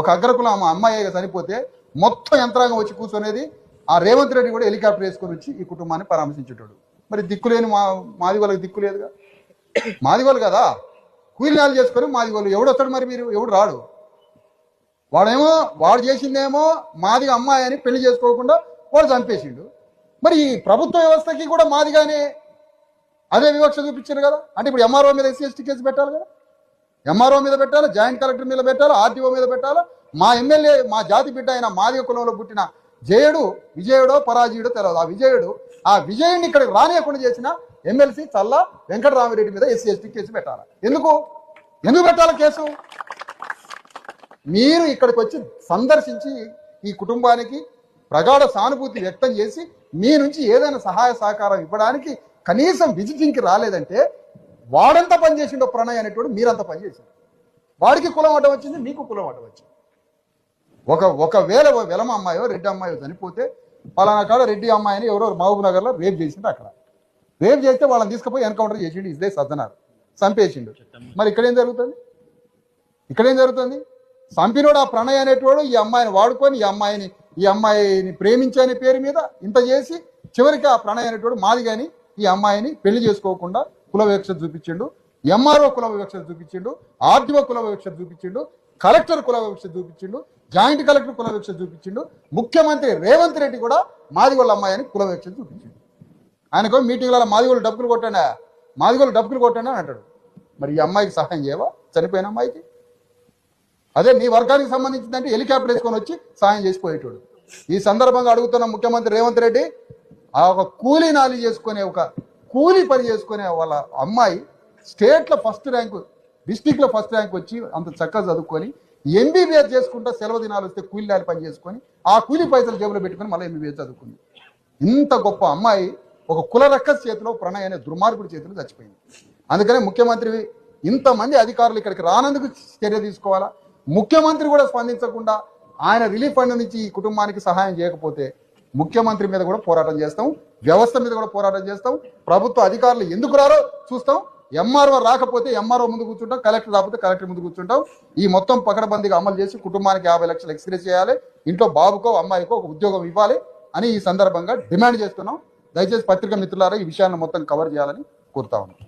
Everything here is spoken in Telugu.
ఒక అగ్రకులం ఆమె అమ్మాయి చనిపోతే మొత్తం యంత్రాంగం వచ్చి కూర్చునేది ఆ రేవంత్ రెడ్డి కూడా హెలికాప్టర్ వేసుకొని వచ్చి ఈ కుటుంబాన్ని పరామర్శించేటాడు. మరి దిక్కులేని మా మాది వాళ్ళకి దిక్కు లేదుగా? మాది వాళ్ళు కదా? కూలినాలు చేసుకొని మాది వాళ్ళు. ఎవడొస్తాడు మరి మీరు? ఎవడు రాడు? వాడేమో వాడు చేసిందేమో మాదిగా అమ్మాయి అని పెళ్ళి చేసుకోకుండా వాడు చంపేసిండు. మరి ఈ ప్రభుత్వ వ్యవస్థకి కూడా మాదిగానే అదే వివక్ష చూపించారు కదా? అంటే ఇప్పుడు ఎంఆర్ఓ మీద ఎస్సీ ఎస్టీ కేసు పెట్టాలి కదా? ఎంఆర్ఓ మీద పెట్టాలి? జాయింట్ కలెక్టర్ మీద పెట్టాలి? ఆర్టీఓ మీద పెట్టాలి? మా ఎమ్మెల్యే మా జాతి బిడ్డ అయిన మాదిగ కులంలో పుట్టిన జయుడు విజయుడో పరాజయుడో తెలియదు ఆ విజయుడు ఆ విజయుడిని ఇక్కడికి రానియకుండా చేసిన ఎమ్మెల్సీ చల్ల వెంకటరామిరెడ్డి మీద ఎస్సీ ఎస్టీ కేసు పెట్టాలి? ఎందుకు? ఎందుకు పెట్టాలి కేసు? మీరు ఇక్కడికి వచ్చి సందర్శించి ఈ కుటుంబానికి ప్రగాఢ సానుభూతి వ్యక్తం చేసి మీ నుంచి ఏదైనా సహాయ సహకారం ఇవ్వడానికి కనీసం విజిటింగ్కి రాలేదంటే వాడంతా పనిచేసిండో ప్రణయ్ అనేటోడు మీరంతా పనిచేసిండు వాడికి కులం అడ్డం వచ్చింది మీకు కులం అడ్డం వచ్చింది. ఒక ఒకవేళ వెలమ అమ్మాయో రెడ్డి అమ్మాయో చనిపోతే పలానా కాడ రెడ్డి అమ్మాయిని ఎవరో మహబూబ్ నగర్లో రేప్ చేసిండు అక్కడ. రేప్ చేస్తే వాళ్ళని తీసుకుపోయి ఎన్కౌంటర్ చేసిండు ఇదే సజ్జనారు. చంపేసిండు. మరి ఇక్కడేం జరుగుతుంది? ఇక్కడేం జరుగుతుంది? చంపినోడు ఆ ప్రణయ్ అనేటోడు ఈ అమ్మాయిని వాడుకొని ఈ అమ్మాయిని ఈ అమ్మాయిని ప్రేమించని పేరు మీద ఇంత చేసి చివరికి ఆ ప్రణయ్ అనేటోడు మాది కానీ ఈ అమ్మాయిని పెళ్ళి చేసుకోకుండా కుల వివక్ష చూపించిండు ఎంఆర్ఓ కుల వివక్ష చూపించిండు ఆర్డీఓ కుల వివక్ష చూపించిండు కలెక్టర్ కుల వివక్ష చూపించిండు జాయింట్ కలెక్టర్ కుల వివక్ష చూపించిండు ముఖ్యమంత్రి రేవంత్ రెడ్డి కూడా మాదిగోళ్ళ అమ్మాయిని కుల వివక్ష చూపించిండు. ఆయనకు మీటింగ్లలో మాదిగోళ్ళు డబ్బులు కొట్టానా మాదిగోళ్ళు డబ్బులు కొట్టండి అని అంటాడు. మరి ఈ అమ్మాయికి సహాయం చేయవా? చనిపోయిన అమ్మాయికి? అదే నీ వర్గానికి సంబంధించిందంటే హెలికాప్టర్ వేసుకొని వచ్చి సాయం చేసిపోయేటోడు ఈ సందర్భంగా అడుగుతున్న ముఖ్యమంత్రి రేవంత్ రెడ్డి ఆ ఒక కూలీ నాలి చేసుకునే ఒక కూలీ పని చేసుకునే వాళ్ళ అమ్మాయి స్టేట్లో ఫస్ట్ ర్యాంకు డిస్టిక్లో ఫస్ట్ ర్యాంక్ వచ్చి అంత చక్కగా చదువుకొని ఎంబీబీఎస్ చేసుకుంటా సెలవు దినాలు వస్తే కూలీ పని చేసుకొని ఆ కూలీ పైసలు జేబులో పెట్టుకొని మళ్ళీ ఎంబీబీఎస్ చదువుకుంది. ఇంత గొప్ప అమ్మాయి ఒక కుల రక్కస్ చేతిలో ప్రణయ్ అనే దుర్మార్గుడి చేతిలో చచ్చిపోయింది. అందుకనే ముఖ్యమంత్రి ఇంతమంది అధికారులు ఇక్కడికి రానందుకు చర్య తీసుకోవాలా? ముఖ్యమంత్రి కూడా స్పందించకుండా ఆయన రిలీఫ్ ఫండ్ నుంచి ఈ కుటుంబానికి సహాయం చేయకపోతే ముఖ్యమంత్రి మీద కూడా పోరాటం చేస్తాం వ్యవస్థ మీద కూడా పోరాటం చేస్తాం ప్రభుత్వ అధికారులు ఎందుకు రారో చూస్తాం ఎంఆర్ఓ రాకపోతే ఎంఆర్ఓ ముందు కూర్చుంటాం కలెక్టర్ రాకపోతే కలెక్టర్ ముందు కూర్చుంటాం. ఈ మొత్తం పకడబందీగా అమలు చేసి కుటుంబానికి యాభై లక్షలు ఎక్స్గ్రేస్ చేయాలి ఇంట్లో బాబుకో అమ్మాయికో ఒక ఉద్యోగం ఇవ్వాలి అని ఈ సందర్భంగా డిమాండ్ చేస్తున్నాం. దయచేసి పత్రికా మిత్రులారా ఈ విషయాన్ని మొత్తం కవర్ చేయాలని కోరుతా ఉన్నాం.